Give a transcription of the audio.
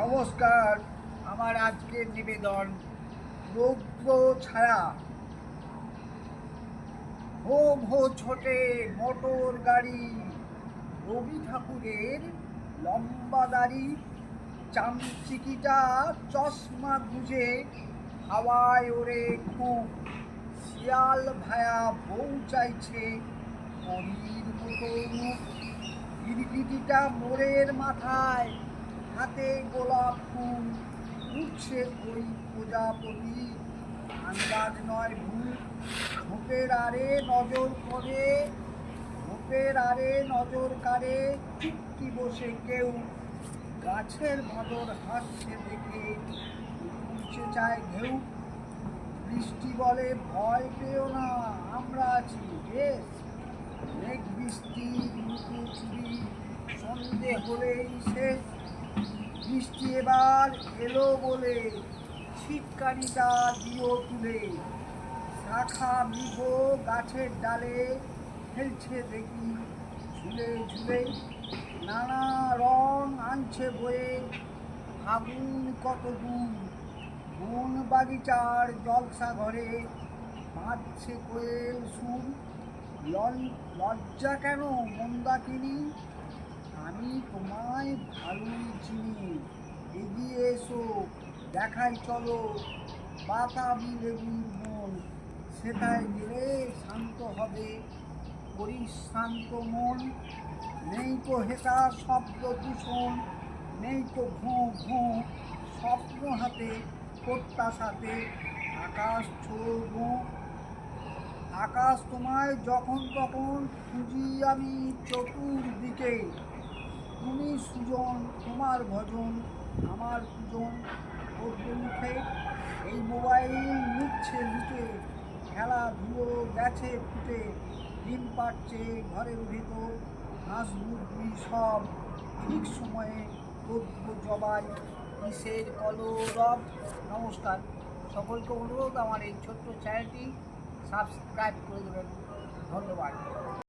নমস্কার, আমার আজকের নিবেদন রৌদ্র ছায়া। হো হো ছোটে মোটর গাড়ি, রবি ঠাকুরের লম্বা দাড়ি, চামচিকিটা চশমা গুজে হাওয়ায় ওরে খুব। শিয়াল ভায়া বউ চাইছে পরীর মতো গিরগিটিটা মোড়ের মাথায়। হাতে গোলাপ ফুল, উঠছে ওই প্রজাপতি। আন্দাজ নয় ভুল ঝোপের আরে নজর করে ঝোপের আরে নজর কারে চুপটি বসে কেউ। গাছের ভাদর হাসছে দেখে উঠছে চায় ঢেউ বৃষ্টি বলে, ভয় পেও না, আমরা আছি, বেশ। মেঘ বৃষ্টি লুকু চুরি, সন্ধে হলেই শেষ। বৃষ্টি এবার এলো বলে শীতকারিটা দিও তুলে। শাখা মৃগ গাছের ডালে খেলছে দেখি ঝুলে ঝুলে। নানা রং আনছে বয়ে আগুন কত দূর। বন বাগিচার জলসা ঘরে বাঁধছে কোয়েল সুর। লজ্জা কেন মন্দাকিনী আমি তোমায় ভালোই চিনি এগিয়ে এসো, দেখাই চলো, বাতাবি লেবুর মন। সেটায় গেলে শান্ত হবে, পরিশান্ত মন। নেই তো হেতা শব্দ দূষণ, নেই তো ঘুঁ ঘুঁ স্বপ্ন হাতে, প্রত্যাশাতে। আকাশ ছোড়ব আকাশ তোমায় যখন তখন খুঁজি আমি চতুর্দিকে। তুমি সুজন, তোমার ভজন, আমার পূজন। করবে মুখে এই মোবাইল নিচ্ছে লুটে, খেলাধুলো গেছে ফুটে ডিম পাচ্ছে ঘরের ভেতর হাঁস মুরগি সব। ঠিক সময়ে করব জবাই, কিসের কলরব? নমস্কার। সকলকে অনুরোধ, আমার এই ছোট্ট চ্যানেলটি সাবস্ক্রাইব করে দেবেন। ধন্যবাদ।